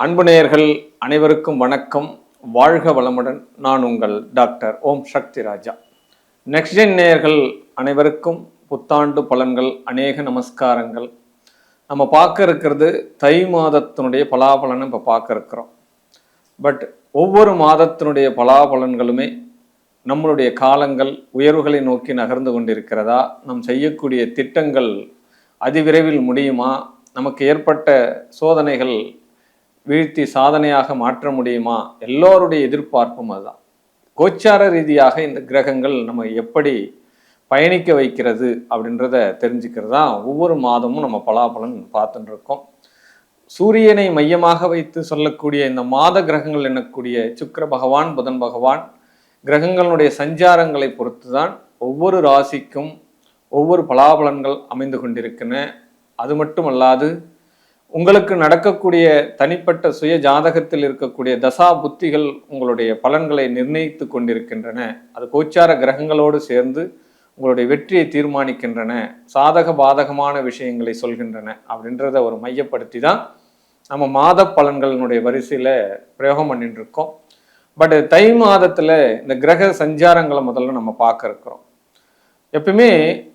அன்பு நேயர்கள் அனைவருக்கும் வணக்கம். வாழ்க வளமுடன். நான் உங்கள் doctor Om Shakti Raja. Next gen நேயர்கள் அனைவருக்கும் புத்தாண்டு பலன்கள் அநேக நமஸ்காரங்கள். நம்ம பார்க்க இருக்கிறது தை மாதத்தினுடைய பலாபலனை இப்போ பார்க்க இருக்கிறோம். பட் ஒவ்வொரு மாதத்தினுடைய பலாபலன்களுமே நம்மளுடைய காலங்கள் உயர்வுகளை நோக்கி நகர்ந்து கொண்டிருக்கிறதா? நம் செய்யக்கூடிய திட்டங்கள் அதிவிரைவில் முடியுமா? நமக்கு ஏற்பட்ட சோதனைகள் வீழ்த்தி சாதனையாக மாற்ற முடியுமா? எல்லோருடைய எதிர்பார்ப்பும் அதுதான். கோச்சார ரீதியாக இந்த கிரகங்கள் நம்ம எப்படி பயணிக்க வைக்கிறது அப்படின்றத தெரிஞ்சுக்கிறது தான் ஒவ்வொரு மாதமும் நம்ம பலாபலன் பார்த்துட்டு இருக்கோம். சூரியனை மையமாக வைத்து சொல்லக்கூடிய இந்த மாத கிரகங்கள் எனக்கூடிய சுக்கர பகவான் புதன் பகவான் கிரகங்களுடைய சஞ்சாரங்களை பொறுத்து தான் ஒவ்வொரு ராசிக்கும் ஒவ்வொரு பலாபலன்கள் அமைந்து கொண்டிருக்கின்றன அது மட்டுமல்லாது உங்களுக்கு நடக்கக்கூடிய தனிப்பட்ட சுய ஜாதகத்தில் இருக்கக்கூடிய தசா புத்திகள் உங்களுடைய பலன்களை நிர்ணயித்து கொண்டிருக்கின்றன. அது கோச்சார கிரகங்களோடு சேர்ந்து உங்களுடைய வெற்றியை தீர்மானிக்கின்றன. சாதக பாதகமான விஷயங்களை சொல்கின்றன அப்படின்றத ஒரு மையப்படுத்தி தான் நம்ம மாத பலன்களினுடைய வரிசையில் பிரயோகம் பண்ணிட்டு இருக்கோம். பட் தை மாதத்தில் இந்த கிரக சஞ்சாரங்களை முதல்ல நம்ம பார்க்க இருக்கிறோம். எப்பயுமே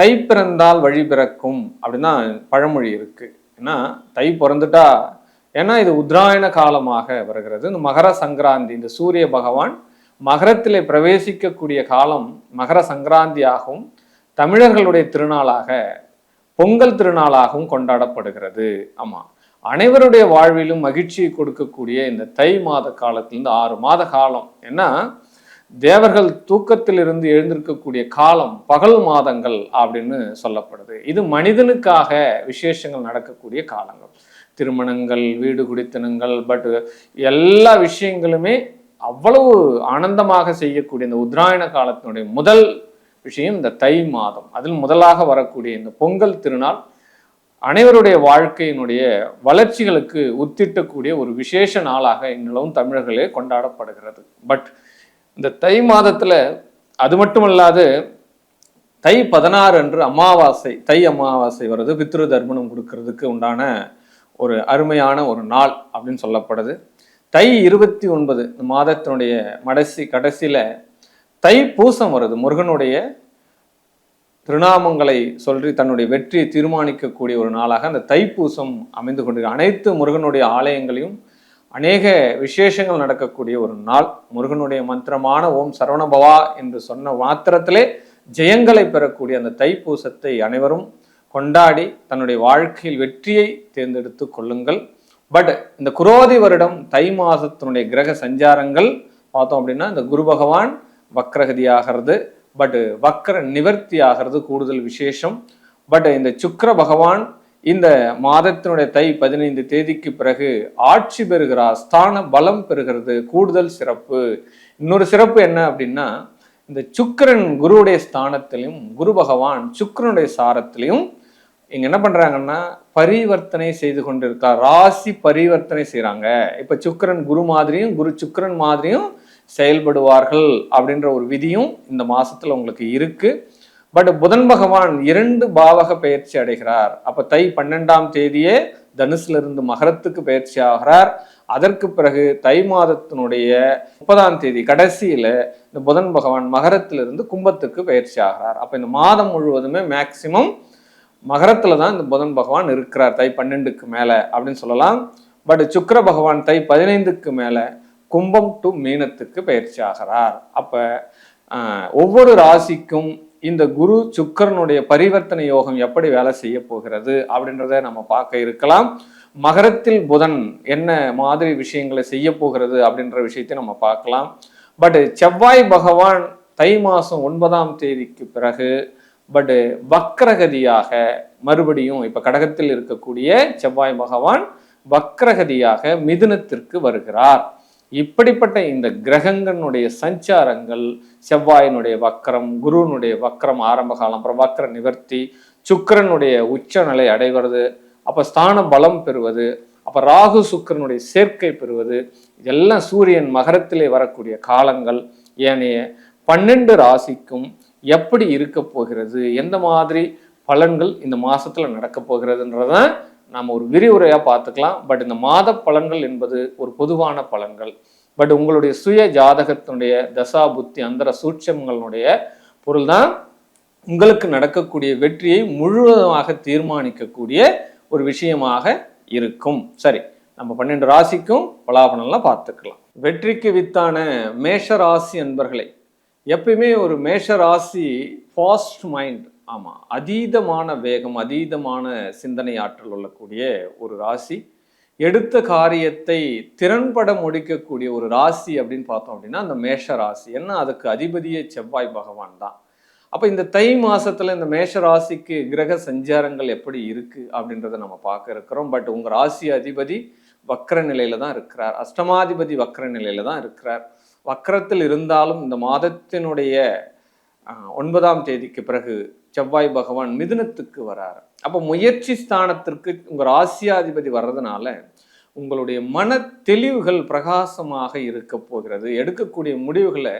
தை பிறந்தால் வழி பிறக்கும் அப்படின்னா பழமொழி இருக்குது ஏன்னா தை பிறந்துட்டா ஏன்னா இது உத்ராயண காலமாக வருகிறது. இந்த மகர சங்கராந்தி இந்த சூரிய பகவான் மகரத்திலே பிரவேசிக்கக்கூடிய காலம் மகர சங்கராந்தியாகவும் தமிழர்களுடைய திருநாளாக பொங்கல் திருநாளாகவும் கொண்டாடப்படுகிறது. ஆமா. அனைவருடைய வாழ்விலும் மகிழ்ச்சியை கொடுக்கக்கூடிய இந்த தை மாத காலத்திலிருந்து ஆறு மாத காலம். ஏன்னா தேவர்கள் தூக்கத்திலிருந்து எழுந்திருக்கக்கூடிய காலம் பகல் மாதங்கள் அப்படின்னு சொல்லப்படுது. இது மனிதனுக்காக விசேஷங்கள் நடக்கக்கூடிய காலங்கள். திருமணங்கள் வீடு குடித்தனங்கள் பட் எல்லா விஷயங்களுமே அவ்வளவு ஆனந்தமாக செய்யக்கூடிய இந்த உத்ராயண காலத்தினுடைய முதல் விஷயம் இந்த தை மாதம். அதில் முதலாக வரக்கூடிய இந்த பொங்கல் திருநாள் அனைவருடைய வாழ்க்கையினுடைய வளர்ச்சிகளுக்கு உத்திட்டக்கூடிய ஒரு விசேஷ நாளாக இந்நிலவும் தமிழர்களே கொண்டாடப்படுகிறது. பட் இந்த தை மாதத்துல அது மட்டுமல்லாது தை பதினாறு அன்று அமாவாசை தை அமாவாசை வருது பித்ரு தர்ப்பணம் கொடுக்கறதுக்கு உண்டான ஒரு அருமையான ஒரு நாள் அப்படின்னு சொல்லப்படுது. தை இருபத்தி ஒன்பது இந்த மாதத்தினுடைய மடசி கடைசியில தை பூசம் வருது முருகனுடைய திருநாமங்களை சொல்லி தன்னுடைய வெற்றியை தீர்மானிக்கக்கூடிய ஒரு நாளாக அந்த தைப்பூசம் அமைந்து கொண்டு அனைத்து முருகனுடைய ஆலயங்களையும் அநேக விசேஷங்கள் நடக்கக்கூடிய ஒரு நாள். முருகனுடைய மந்திரமான ஓம் சரவணபவா என்று சொன்ன மாத்திரத்திலே ஜெயங்களை பெறக்கூடிய அந்த தைப்பூசத்தை அனைவரும் கொண்டாடி தன்னுடைய வாழ்க்கையில் வெற்றியை தேர்ந்தெடுத்து கொள்ளுங்கள். பட் இந்த குரோதி வருடம் தை மாதத்தினுடைய கிரக சஞ்சாரங்கள் பார்த்தோம் அப்படின்னா இந்த குரு பகவான் வக்ரகதி ஆகிறது. பட் வக்ர நிவர்த்தி ஆகிறது கூடுதல் விசேஷம். பட் இந்த சுக்கர பகவான் இந்த மாதத்தினுடைய தை பதினைந்து தேதிக்கு பிறகு ஆட்சி பெறுகிறார் ஸ்தான பலம் பெறுகிறது கூடுதல் சிறப்பு. இன்னொரு சிறப்பு என்ன அப்படின்னா இந்த சுக்கிரன் குருவுடைய ஸ்தானத்திலையும் குரு பகவான் சுக்கிரனுடைய சாரத்திலையும் இங்க என்ன பண்றாங்கன்னா பரிவர்த்தனை செய்து கொண்டிருக்கார் ராசி பரிவர்த்தனை செய்கிறாங்க இப்ப சுக்கிரன் குரு மாதிரியும் குரு சுக்கரன் மாதிரியும் செயல்படுவார்கள் அப்படின்ற ஒரு விதியும் இந்த மாசத்துல உங்களுக்கு இருக்கு. பட் புதன் பகவான் இரண்டு பாவக பயிற்சி அடைகிறார். அப்ப தை பன்னெண்டாம் தேதியே தனுசுல இருந்து மகரத்துக்கு பயிற்சி ஆகிறார். அதற்கு பிறகு தை மாதத்தினுடைய முப்பதாம் தேதி கடைசியில இந்த புதன் பகவான் மகரத்திலிருந்து கும்பத்துக்கு பயிற்சி ஆகிறார். அப்ப இந்த மாதம் முழுவதுமே மேக்சிமம் மகரத்துல தான் இந்த புதன் பகவான் இருக்கிறார் தை பன்னெண்டுக்கு மேல அப்படின்னு சொல்லலாம். பட் சுக்கர பகவான் தை பதினைந்துக்கு மேல கும்பம் டு மீனத்துக்கு பயிற்சி ஆகிறார். அப்ப ஒவ்வொரு ராசிக்கும் இந்த குரு சுக்கரனுடைய பரிவர்த்தனை யோகம் எப்படி வேலை செய்ய போகிறது அப்படின்றத நம்ம பார்க்க இருக்கலாம். மகரத்தில் புதன் என்ன மாதிரி விஷயங்களை செய்ய போகிறது அப்படின்ற விஷயத்தை நம்ம பார்க்கலாம். பட் செவ்வாய் பகவான் தை மாதம் ஒன்பதாம் தேதிக்கு பிறகு பட் வக்ரகதியாக மறுபடியும் இப்போ கடகத்தில் இருக்கக்கூடிய செவ்வாய் பகவான் வக்ரகதியாக மிதுனத்திற்கு வருகிறார். இப்படிப்பட்ட இந்த கிரகங்களுடைய சஞ்சாரங்கள் செவ்வாயினுடைய வக்கரம் குருவினுடைய வக்கரம் ஆரம்ப காலம் அப்புறம் வக்கர நிவர்த்தி சுக்கிரனுடைய உச்சநிலை அடைவது அப்ப ஸ்தான பலம் பெறுவது அப்ப ராகு சுக்கிரனுடைய சேர்க்கை பெறுவது இதெல்லாம் சூரியன் மகரத்திலே வரக்கூடிய காலங்கள். ஏனைய பன்னெண்டு ராசிக்கும் எப்படி இருக்க போகிறது எந்த மாதிரி பலன்கள் இந்த மாசத்துல நடக்க போகிறதுன்றதான் நாம் ஒரு விரிவுரையாக பார்த்துக்கலாம். பட் இந்த மாத பலன்கள் என்பது ஒரு பொதுவான பலன்கள். பட் உங்களுடைய சுய ஜாதகத்தினுடைய தசா புத்தி அந்தர சூட்சங்களுடைய பொருள் தான் உங்களுக்கு நடக்கக்கூடிய வெற்றியை முழுவதுமாக தீர்மானிக்கக்கூடிய ஒரு விஷயமாக இருக்கும். சரி நம்ம பன்னெண்டு ராசிக்கும் பலாபலன்லாம் பார்த்துக்கலாம். வெற்றிக்கு வித்தான மேஷ ராசி அன்பர்களை எப்பயுமே ஒரு மேஷ ராசி ஃபாஸ்ட் மைண்ட் ஆமாம் அதீதமான வேகம் அதீதமான சிந்தனை ஆற்றல் உள்ளக்கூடிய ஒரு ராசி. எடுத்த காரியத்தை திறன்பட முடிக்கக்கூடிய ஒரு ராசி அப்படின்னு பார்த்தோம் அப்படின்னா அந்த மேஷ ராசி. ஏன்னா அதுக்கு அதிபதியே செவ்வாய் பகவான் தான். அப்போ இந்த தை மாதத்தில் இந்த மேஷ ராசிக்கு கிரக சஞ்சாரங்கள் எப்படி இருக்குது அப்படின்றத நம்ம பார்க்க இருக்கிறோம். பட் உங்கள் ராசி அதிபதி வக்கர நிலையில் தான் இருக்கிறார். அஷ்டமாதிபதி வக்கர நிலையில் தான் இருக்கிறார். வக்கரத்தில் இருந்தாலும் இந்த மாதத்தினுடைய ஒன்பதாம் தேதிக்கு பிறகு செவ்வாய் பகவான் மிதுனத்துக்கு வரார். அப்போ முயற்சி ஸ்தானத்திற்கு உங்கள் ராசியாதிபதி வர்றதுனால உங்களுடைய மன தெளிவுகள் பிரகாசமாக இருக்க போகிறது. எடுக்கக்கூடிய முடிவுகளை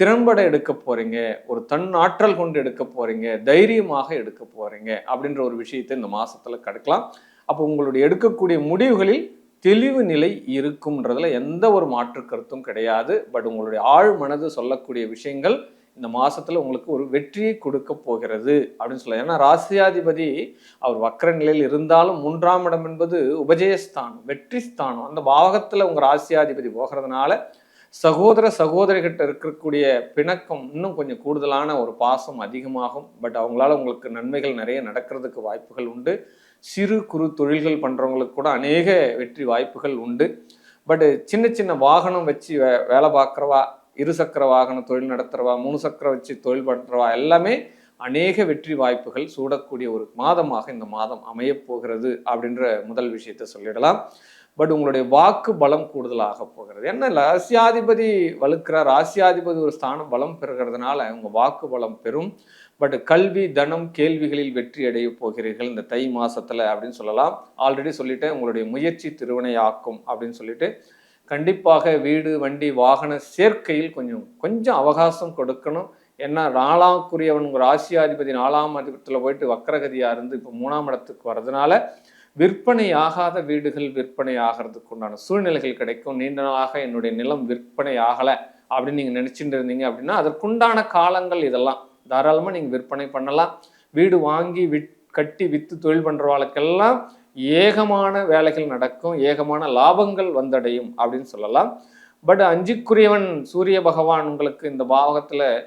திறம்பட எடுக்க போறீங்க. ஒரு தன் ஆற்றல் கொண்டு எடுக்க போறீங்க. தைரியமாக எடுக்க போறீங்க அப்படின்ற ஒரு விஷயத்தை இந்த மாசத்துல கடுக்கலாம். அப்போ உங்களுடைய எடுக்கக்கூடிய முடிவுகளில் தெளிவு நிலை இருக்கும்ன்றதுல எந்த ஒரு மாற்று கருத்தும் கிடையாது. பட் உங்களுடைய ஆழ் மனது சொல்லக்கூடிய விஷயங்கள் இந்த மாசத்துல உங்களுக்கு ஒரு வெற்றியை கொடுக்க போகிறது அப்படின்னு சொல்லலாம். ஏன்னா ராசியாதிபதி அவர் வக்கர நிலையில் இருந்தாலும் மூன்றாம் இடம் என்பது உபஜயஸ்தானம் வெற்றி ஸ்தானம் அந்த பாவகத்துல உங்க ராசியாதிபதி போகிறதுனால சகோதர சகோதரிகிட்ட இருக்கக்கூடிய பிணக்கம் இன்னும் கொஞ்சம் கூடுதலான ஒரு பாசம் அதிகமாகும். பட் அவங்களால உங்களுக்கு நன்மைகள் நிறைய நடக்கிறதுக்கு வாய்ப்புகள் உண்டு. சிறு குறு தொழில்கள் பண்றவங்களுக்கு கூட அநேக வெற்றி வாய்ப்புகள் உண்டு. பட் சின்ன சின்ன வாகனம் வச்சு வே- வேலை பார்க்குறவா இருசக்கர வாகன தொழில் நடத்துகிறவா மூணு சக்கர வச்சு தொழில் பண்ணுறவா எல்லாமே அநேக வெற்றி வாய்ப்புகள் சூடக்கூடிய ஒரு மாதமாக இந்த மாதம் அமையப் போகிறது அப்படின்ற முதல் விஷயத்தை சொல்லிடலாம். பட் உங்களுடைய வாக்கு பலம் கூடுதலாக போகிறது. என்ன ராசியாதிபதி வலுக்கிறார் ராசியாதிபதி ஒரு ஸ்தானம் பலம் பெறுகிறதுனால உங்கள் வாக்கு பலம் பெறும். பட் கல்வி தனம் கேள்விகளில் வெற்றி அடைய போகிறீர்கள் இந்த தை மாசத்துல அப்படின்னு சொல்லலாம். ஆல்ரெடி சொல்லிட்டு உங்களுடைய முயற்சி திருவினையாக்கும் அப்படின்னு சொல்லிட்டு கண்டிப்பாக வீடு வண்டி வாகன சேர்க்கையில் கொஞ்சம் கொஞ்சம் அவகாசம் கொடுக்கணும். ஏன்னா நாலாக்குரியவன் ராசியாதிபதி நாலாம் அதிபத்தில் போயிட்டு வக்கரகதியாக இருந்து இப்போ மூணாம் இடத்துக்கு வர்றதுனால விற்பனை ஆகாத வீடுகள் விற்பனை ஆகிறதுக்கு உண்டான சூழ்நிலைகள் கிடைக்கும். நீண்ட நாளாக என்னுடைய நிலம் விற்பனை ஆகலை அப்படின்னு நீங்கள் நினச்சிட்டு இருந்தீங்க அப்படின்னா அதற்குண்டான காலங்கள் இதெல்லாம். தாராளமாக நீங்கள் விற்பனை பண்ணலாம். வீடு வாங்கி விட் கட்டி விற்று தொழில் பண்ணுறவாளுக்கெல்லாம் ஏகமான வேலைகள் நடக்கும் ஏகமான லாபங்கள் வந்தடையும் அப்படின்னு சொல்லலாம். பட் அஞ்சுக்குரியவன் சூரிய பகவான் உங்களுக்கு இந்த பாவகத்தில்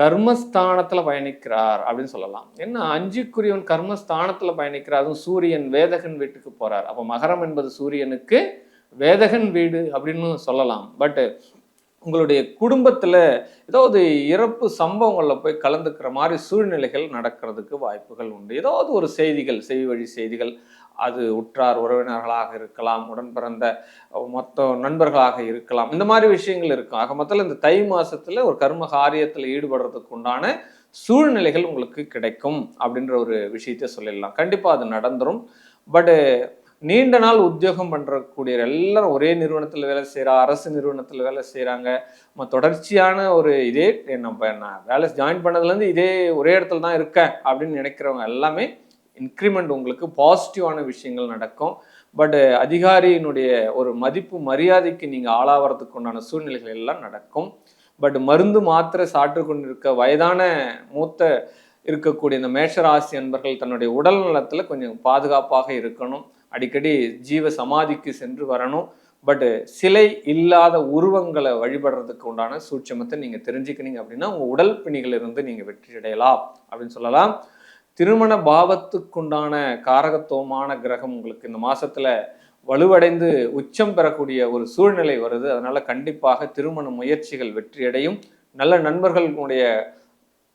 கர்மஸ்தானத்துல பயணிக்கிறார் அப்படின்னு சொல்லலாம். என்ன? அஞ்சுக்குரியவன் கர்மஸ்தானத்துல பயணிக்கிறார் அதுவும் சூரியன் வேதகன் வீட்டுக்கு போறார். அப்போ மகரம் என்பது சூரியனுக்கு வேதகன் வீடு அப்படின்னு சொல்லலாம். பட்டு உங்களுடைய குடும்பத்துல ஏதாவது இறப்பு சம்பவங்களில் போய் கலந்துக்கிற மாதிரி சூழ்நிலைகள் நடக்கிறதுக்கு வாய்ப்புகள் உண்டு. ஏதாவது ஒரு செய்திகள் செவி வழி செய்திகள் அது உற்றார் உறவினர்களாக இருக்கலாம் உடன் பிறந்த மொத்த நண்பர்களாக இருக்கலாம். இந்த மாதிரி விஷயங்கள் இருக்கும். ஆக மொத்தத்தில் இந்த தை மாதத்தில் ஒரு கர்ம காரியத்தில் ஈடுபடுறதுக்கு உண்டான சூழ்நிலைகள் உங்களுக்கு கிடைக்கும் அப்படின்ற ஒரு விஷயத்த சொல்லிடலாம். கண்டிப்பாக அது நடந்துடும் பட்டு நீண்ட நாள் உத்தியோகம் பண்றக்கூடிய எல்லாரும் ஒரே நிறுவனத்தில் வேலை செய்கிறா அரசு நிறுவனத்தில் வேலை செய்கிறாங்க நம்ம தொடர்ச்சியான ஒரு இதே நம்ம நான் வேலை ஜாயின் பண்ணதுலேருந்து இதே ஒரே இடத்துல தான் இருக்கேன் அப்படின்னு நினைக்கிறவங்க எல்லாமே இன்க்ரிமெண்ட் உங்களுக்கு பாசிட்டிவான விஷயங்கள் நடக்கும். பட் uh, அதிகாரியினுடைய ஒரு மதிப்பு மரியாதைக்கு நீங்கள் ஆளாவறதுக்கு உண்டான சூழ்நிலைகள் எல்லாம் நடக்கும். பட் மருந்து மாத்திரை சாற்று கொண்டிருக்க வயதான மூத்த இருக்கக்கூடிய இந்த மேஷராசி அன்பர்கள் தன்னுடைய உடல் நலத்தில் கொஞ்சம் பாதுகாப்பாக இருக்கணும். அடிக்கடி ஜீவ சமாதிக்கு சென்று வரணும். பட் சிலை இல்லாத உருவங்களை வழிபடுறதுக்கு உண்டான சூட்சமத்தை நீங்கள் தெரிஞ்சுக்கினீங்க அப்படின்னா உங்கள் உடல் பிணிகளிலிருந்து நீங்கள் வெற்றி அடையலாம் அப்படின்னு சொல்லலாம். திருமண பாவத்துக்குண்டான காரகத்துவமான கிரகம் உங்களுக்கு இந்த மாசத்துல வலுவடைந்து உச்சம் பெறக்கூடிய ஒரு சூழ்நிலை வருது. அதனால கண்டிப்பாக திருமண முயற்சிகள் வெற்றியடையும் நல்ல நண்பர்களுடைய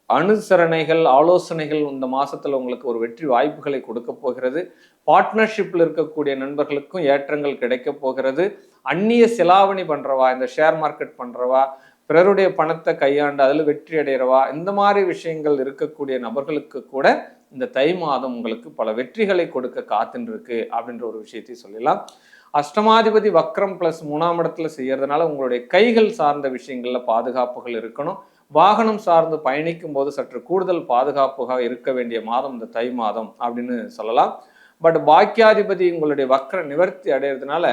அனுசரணைகள் ஆலோசனைகள் இந்த மாசத்துல உங்களுக்கு ஒரு வெற்றி வாய்ப்புகளை கொடுக்க போகிறது. பார்ட்னர்ஷிப்ல இருக்கக்கூடிய நண்பர்களுக்கும் ஏற்றங்கள் கிடைக்க போகிறது. அந்நிய செலாவணி பண்றவா இந்த ஷேர் மார்க்கெட் பண்றவா பிறருடைய பணத்தை கையாண்டு அதில் வெற்றி அடைகிறவா? இந்த மாதிரி விஷயங்கள் இருக்கக்கூடிய நபர்களுக்கு கூட இந்த தை மாதம் உங்களுக்கு பல வெற்றிகளை கொடுக்க காத்துன்னு அப்படின்ற ஒரு விஷயத்தை சொல்லலாம் அஷ்டமாதிபதி வக்ரம் பிளஸ் மூணாம் இடத்துல செய்யறதுனால உங்களுடைய கைகள் சார்ந்த விஷயங்கள்ல பாதுகாப்புகள் இருக்கணும். வாகனம் சார்ந்து பயணிக்கும் போது சற்று கூடுதல் பாதுகாப்பாக இருக்க வேண்டிய மாதம் இந்த தை மாதம் அப்படின்னு சொல்லலாம். பட் பாக்கியாதிபதி உங்களுடைய வக்ர நிவர்த்தி அடையிறதுனால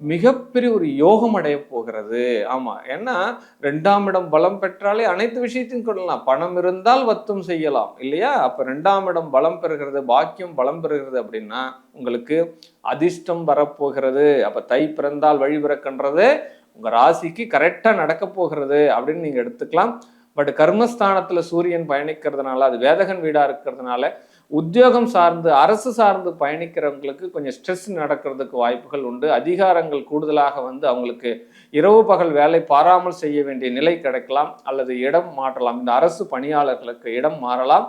மிகப்பெரிய ஒரு யோகம் அடைய போகிறது. ஆமா. ஏன்னா ரெண்டாம் இடம் பலம் பெற்றாலே அனைத்து விஷயத்தையும் கொள்ளலாம். பணம் இருந்தால் வத்தும் செய்யலாம் இல்லையா? அப்ப ரெண்டாம் இடம் பலம் பெறுகிறது பாக்கியம் பலம் பெறுகிறது அப்படின்னா உங்களுக்கு அதிர்ஷ்டம் வரப்போகிறது. அப்ப தை பிறந்தால் வழி பிறக்கின்றது. உங்க ராசிக்கு கரெக்டா நடக்க போகிறது அப்படின்னு நீங்க எடுத்துக்கலாம். பட் கர்மஸ்தானத்துல சூரியன் பயணிக்கிறதுனால அது வேதகன் வீடா இருக்கிறதுனால உத்தியோகம் சார்ந்து அரசு சார்ந்து பயணிக்கிறவங்களுக்கு கொஞ்சம் ஸ்ட்ரெஸ் நடக்கிறதுக்கு வாய்ப்புகள் உண்டு. அதிகாரங்கள் கூடுதலாக வந்து அவங்களுக்கு இரவு பகல் வேலை பாராமல் செய்ய வேண்டிய நிலை கிடைக்கலாம் அல்லது இடம் மாற்றலாம் இந்த அரசு பணியாளர்களுக்கு இடம் மாறலாம்.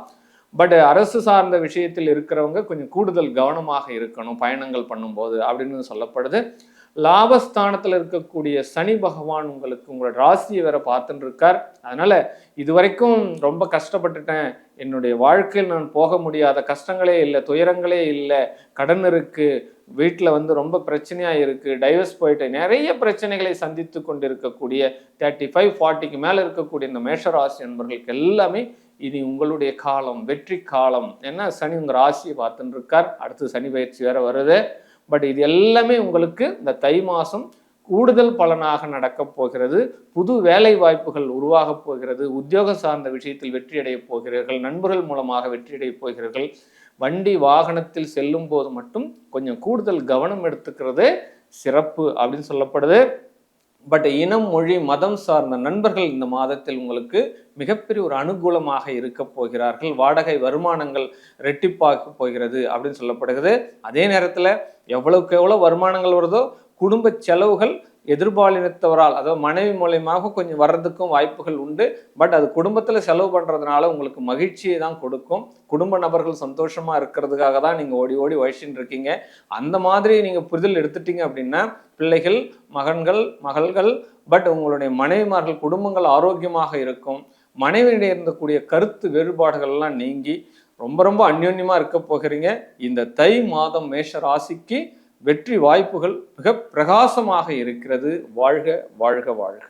பட் அரசு சார்ந்த விஷயத்தில் இருக்கிறவங்க கொஞ்சம் கூடுதல் கவனமாக இருக்கணும் பயணங்கள் பண்ணும்போது அப்படின்னு சொல்லப்படுது. லாபஸ்தானத்தில் இருக்கக்கூடிய சனி பகவான் உங்களுக்கு உங்களோட ராசியை வேற பார்த்துட்டு இருக்கார் அதனால இதுவரைக்கும் ரொம்ப கஷ்டப்பட்டுட்டேன். என்னுடைய வாழ்க்கையில் நான் போக முடியாத கஷ்டங்களே இல்லை துயரங்களே இல்லை கடன் இருக்கு வீட்டில் வந்து ரொம்ப பிரச்சனையாக இருக்கு டைவர்ஸ் போயிட்டு நிறைய பிரச்சனைகளை சந்தித்து கொண்டு இருக்கக்கூடிய தேர்ட்டி ஃபைவ் ஃபார்ட்டிக்கு மேலே இருக்கக்கூடிய இந்த மேஷராசி என்பவர்களுக்கு எல்லாமே இனி உங்களுடைய காலம் வெற்றி காலம். ஏன்னா சனி உங்கள் ராசியை பார்த்துட்டு இருக்கார் அடுத்து சனி பயிற்சி வேற வருது. பட் இது எல்லாமே உங்களுக்கு இந்த தை மாதம் கூடுதல் பலனாக நடக்கப் போகிறது. புது வேலை வாய்ப்புகள் உருவாகப் போகிறது. உத்தியோகம் சார்ந்த விஷயத்தில் வெற்றியடையப் போகிறீர்கள். நண்பர்கள் மூலமாக வெற்றியடையப் போகிறீர்கள். வண்டி வாகனத்தில் செல்லும் போது மட்டும் கொஞ்சம் கூடுதல் கவனம் எடுத்துக்கிறது சிறப்பு அப்படின்னு சொல்லப்படுது. பட் இனம் மொழி மதம் சார்ந்த நண்பர்கள் இந்த மாதத்தில் உங்களுக்கு மிகப்பெரிய ஒரு அனுகூலமாக இருக்க போகிறார்கள். வாடகை வருமானங்கள் ரெட்டிப்பாக்க போகிறது அப்படின்னு சொல்லப்படுகிறது. அதே நேரத்தில் எவ்வளவுக்கு எவ்வளோ வருமானங்கள் வருதோ குடும்ப செலவுகள் எதிர்பாலினத்தவரால் அதாவது மனைவி மூலயமாக கொஞ்சம் வர்றதுக்கும் வாய்ப்புகள் உண்டு. பட் அது குடும்பத்தில் செலவு பண்ணுறதுனால உங்களுக்கு மகிழ்ச்சியை தான் கொடுக்கும். குடும்ப நபர்கள் சந்தோஷமாக இருக்கிறதுக்காக தான் நீங்கள் ஓடி ஓடி வயசின்னு இருக்கீங்க. அந்த மாதிரி நீங்கள் புரிதல் எடுத்துட்டீங்க அப்படின்னா பிள்ளைகள் மகன்கள் மகள்கள் பட் உங்களுடைய மனைவிமார்கள் குடும்பங்கள் ஆரோக்கியமாக இருக்கும். மனைவியிடையே இருந்தக்கூடிய கருத்து வேறுபாடுகள்லாம் நீங்கி ரொம்ப ரொம்ப அந்யோன்யமாக இருக்க போகிறீங்க. இந்த தை மாதம் மேஷ ராசிக்கு வெற்றி வாய்ப்புகள் மிக பிரகாசமாக இருக்கிறது. வாழ்க வாழ்க வாழ்க.